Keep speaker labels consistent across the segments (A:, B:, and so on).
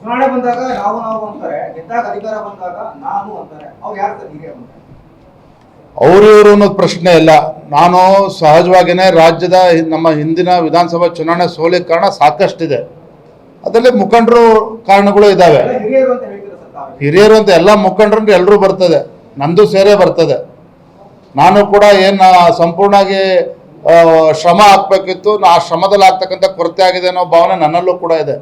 A: ಚುನಾವಣೆ ಬಂದಾಗ ನಾವು ನಾವು ಅಂತಾರೆ ಗೆದ್ದಾಗ ಅಧಿಕಾರ ಬಂದಾಗ ನಾನು ಅಂತಾರೆ. ಅವ್ರು ಯಾರು ಅಂತಾರೆ?
B: ಅವರು ಇವರು ಅನ್ನೋದು ಪ್ರಶ್ನೆ ಇಲ್ಲ. ನಾನು ಸಹಜವಾಗಿಯೇ ರಾಜ್ಯದ ನಮ್ಮ ಹಿಂದಿನ ವಿಧಾನಸಭಾ ಚುನಾವಣೆ ಸೋಲಿಗೆ ಕಾರಣ ಸಾಕಷ್ಟಿದೆ. ಅದರಲ್ಲಿ ಮುಖಂಡರು ಕಾರಣಗಳು ಇದ್ದಾವೆ
A: ಹಿರಿಯರು ಅಂತ
B: ಎಲ್ಲ ಮುಖಂಡರು ಎಲ್ಲರೂ ಬರ್ತದೆ. ನಂದು ಸೇರೇ ಬರ್ತದೆ. ನಾನು ಕೂಡ ಏನು ಸಂಪೂರ್ಣವಾಗಿ ಶ್ರಮ ಹಾಕ್ಬೇಕಿತ್ತು. ಆ ಶ್ರಮದಲ್ಲಿ ಆಗ್ತಕ್ಕಂಥ ಕೊರತೆ ಆಗಿದೆ ಅನ್ನೋ ಭಾವನೆ ನನ್ನಲ್ಲೂ ಕೂಡ ಇದೆ.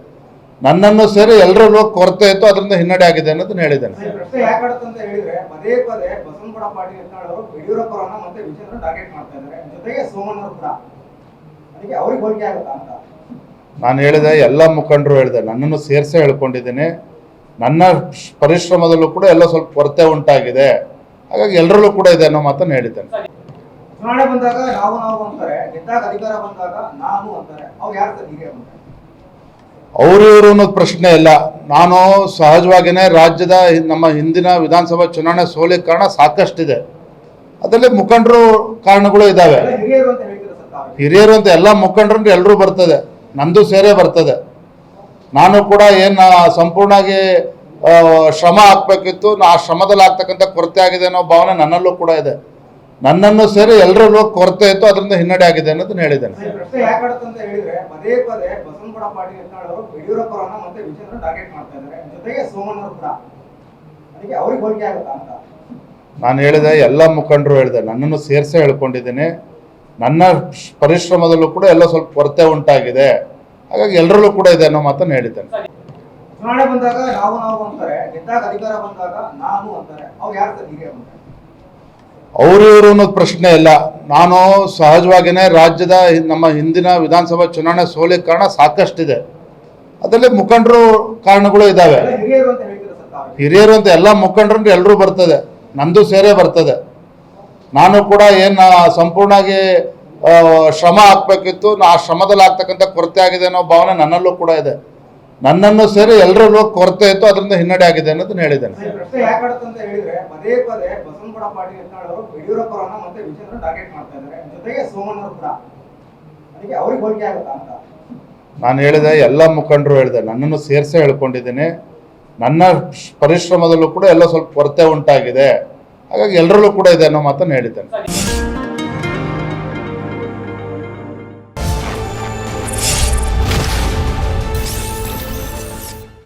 B: ನನ್ನನ್ನು ಸೇರಿ ಎಲ್ಲರಲ್ಲೂ ಕೊರತೆ ಇತ್ತು ಅದರಿಂದ ಹಿನ್ನಡೆ ಆಗಿದೆ ಅನ್ನೋದನ್ನ ಹೇಳಿದ್ದೇನೆ.
A: ಈ ಪ್ರಶ್ನೆ ಅಂತ ಹೇಳಿದ್ರೆ ಪದೇ ಪದೇ ಬಸವನಗೌಡ ಪಾಟೀಲ್ ಯತ್ನಾಳ್ ಅವರು ಯಡಿಯೂರಪ್ಪರನ್ನ ಮತ್ತೆ ವಿಜೇಂದ್ರ ಟಾರ್ಗೆಟ್ ಮಾಡ್ತಾ ಇದ್ದಾರೆ. ಜೊತೆಗೆ ಸೋಮಣ್ಣ ಕೂಡ. ಅದಕ್ಕೆ ಅವ್ರಿಗೆ ಹೋಲಿಕೆ ಆಗುತ್ತಾ ಅಂತ?
B: ನಾನು ಹೇಳಿದೆ ಎಲ್ಲ ಮುಖಂಡರು ಹೇಳಿದೆ ನನ್ನನ್ನು ಸೇರಿಸೇ ಹೇಳ್ಕೊಂಡಿದ್ದೀನಿ. ನನ್ನ ಪರಿಶ್ರಮದಲ್ಲೂ ಕೂಡ ಎಲ್ಲ ಸ್ವಲ್ಪ ಕೊರತೆ ಉಂಟಾಗಿದೆ. ಹಾಗಾಗಿ ಎಲ್ಲರಲ್ಲೂ ಕೂಡ ಇದೆ ಅನ್ನೋ ಮಾತನ್ನು ಹೇಳಿದ್ದೇನೆ.
A: ಚುನಾವಣೆ ಬಂದಾಗ ನಾವು ನಾವು ಅಂತಾರೆ ಗೆದ್ದಾಗ ಅಧಿಕಾರ ಬಂದಾಗ ನಾನು ಅಂತಾರೆ. ಅವ್ರು ಯಾರು ಹೀಗೆ ಅಂತಾರೆ.
B: ಅವರು ಇವರು ಅನ್ನೋದು ಪ್ರಶ್ನೆ ಇಲ್ಲ. ನಾನು ಸಹಜವಾಗಿಯೇ ರಾಜ್ಯದ ನಮ್ಮ ಹಿಂದಿನ ವಿಧಾನಸಭಾ ಚುನಾವಣೆ ಸೋಲಿಗೆ ಕಾರಣ ಸಾಕಷ್ಟಿದೆ. ಅದರಲ್ಲಿ ಮುಖಂಡರು ಕಾರಣಗಳು ಇದ್ದಾವೆ
A: ಹಿರಿಯರು ಅಂತ
B: ಎಲ್ಲ ಮುಖಂಡರು ಎಲ್ಲರೂ ಬರ್ತದೆ. ನಂದು ಸೇರೇ ಬರ್ತದೆ. ನಾನು ಕೂಡ ಏನು ಸಂಪೂರ್ಣವಾಗಿ ಶ್ರಮ ಹಾಕ್ಬೇಕಿತ್ತು. ಆ ಶ್ರಮದಲ್ಲಿ ಆಗ್ತಕ್ಕಂಥ ಕೊರತೆ ಆಗಿದೆ ಅನ್ನೋ ಭಾವನೆ ನನ್ನಲ್ಲೂ ಕೂಡ ಇದೆ. ನನ್ನನ್ನು ಸೇರಿ ಎಲ್ಲರಲ್ಲೂ ಕೊರತೆ ಇತ್ತು ಅದರಿಂದ ಹಿನ್ನಡೆ ಆಗಿದೆ ಅನ್ನೋದನ್ನ ಹೇಳಿದ್ದೇನೆ.
A: ಈ ಪ್ರಶ್ನೆ ಯಾಕೆ ಅಂತ ಹೇಳಿದ್ರೆ ಪದೇ ಪದೇ ಬಸವನಗೌಡ ಪಾಟೀಲ್ ಯತ್ನಾಳ್ ಅವರು ಯಡಿಯೂರಪ್ಪರನ್ನ ಮತ್ತೆ ವಿಜೇಂದ್ರ ಟಾರ್ಗೆಟ್ ಮಾಡ್ತಾ ಇದ್ದಾರೆ. ಜೊತೆಗೆ ಸೋಮಣ್ಣ ಕೂಡ. ಅದಕ್ಕೆ ಅವ್ರಿಗೆ ಹೋಲಿಕೆ ಆಗುತ್ತಾ ಅಂತ?
B: ನಾನು ಹೇಳಿದೆ ಎಲ್ಲ ಮುಖಂಡರು ಹೇಳಿದೆ ನನ್ನನ್ನು ಸೇರಿಸೇ ಹೇಳ್ಕೊಂಡಿದ್ದೀನಿ. ನನ್ನ ಪರಿಶ್ರಮದಲ್ಲೂ ಕೂಡ ಎಲ್ಲ ಸ್ವಲ್ಪ ಕೊರತೆ ಉಂಟಾಗಿದೆ. ಹಾಗಾಗಿ ಎಲ್ಲರಲ್ಲೂ ಕೂಡ ಇದೆ ಅನ್ನೋ ಮಾತನ್ನು ಹೇಳಿದ್ದೇನೆ.
A: ಚುನಾವಣೆ ಬಂದಾಗ ನಾವು ನಾವು ಅಂತಾರೆ ಗೆದ್ದಾಗ ಅಧಿಕಾರ ಬಂದಾಗ ನಾನು ಅಂತಾರೆ. ಅವ್ರು ಯಾರು ಹೀಗೆ ಅಂತಾರೆ?
B: ಅವರು ಇವರು ಅನ್ನೋದು ಪ್ರಶ್ನೆ ಇಲ್ಲ. ನಾನು ಸಹಜವಾಗಿಯೇ ರಾಜ್ಯದ ನಮ್ಮ ಹಿಂದಿನ ವಿಧಾನಸಭಾ ಚುನಾವಣೆ ಸೋಲಿಗೆ ಕಾರಣ ಸಾಕಷ್ಟಿದೆ. ಅದರಲ್ಲಿ ಮುಖಂಡರು ಕಾರಣಗಳು ಇದ್ದಾವೆ
A: ಹಿರಿಯರು ಅಂತ
B: ಎಲ್ಲ ಮುಖಂಡರು ಎಲ್ಲರೂ ಬರ್ತದೆ. ನಂದು ಸೇರೇ ಬರ್ತದೆ. ನಾನು ಕೂಡ ಏನು ಸಂಪೂರ್ಣವಾಗಿ ಶ್ರಮ ಹಾಕ್ಬೇಕಿತ್ತು. ಆ ಶ್ರಮದಲ್ಲಿ ಆಗ್ತಕ್ಕಂಥ ಕೊರತೆ ಆಗಿದೆ ಅನ್ನೋ ಭಾವನೆ ನನ್ನಲ್ಲೂ ಕೂಡ ಇದೆ. ನನ್ನನ್ನು ಸೇರಿ ಎಲ್ಲರಲ್ಲೂ ಕೊರತೆ ಇತ್ತು ಅದರಿಂದ ಹಿನ್ನಡೆ ಆಗಿದೆ ಅನ್ನೋದನ್ನ ಹೇಳಿದ್ದೇನೆ.
A: ಈ ಪ್ರಶ್ನೆ ಅಂತ ಹೇಳಿದ್ರೆ ಪದೇ ಪದೇ ಬಸವನಗೌಡ ಪಾಟೀಲ್ ಯತ್ನಾಳ್ ಅವರು ಯಡಿಯೂರಪ್ಪರನ್ನ ಮತ್ತೆ ವಿಜೇಂದ್ರ ಟಾರ್ಗೆಟ್ ಮಾಡ್ತಾ ಇದ್ದಾರೆ. ಜೊತೆಗೆ ಸೋಮಣ್ಣ ಕೂಡ. ಅದಕ್ಕೆ ಅವ್ರಿಗೆ ಹೋಲಿಕೆ ಆಗುತ್ತಾ ಅಂತ.
B: ನಾನು ಹೇಳಿದೆ ಎಲ್ಲ ಮುಖಂಡರು ಹೇಳಿದೆ ನನ್ನನ್ನು ಸೇರಿಸೇ ಹೇಳ್ಕೊಂಡಿದ್ದೀನಿ. ನನ್ನ ಪರಿಶ್ರಮದಲ್ಲೂ ಕೂಡ ಎಲ್ಲ ಸ್ವಲ್ಪ ಕೊರತೆ ಉಂಟಾಗಿದೆ. ಹಾಗಾಗಿ ಎಲ್ಲರಲ್ಲೂ ಕೂಡ ಇದೆ ಅನ್ನೋ ಮಾತನ್ನು ಹೇಳಿದ್ದೇನೆ.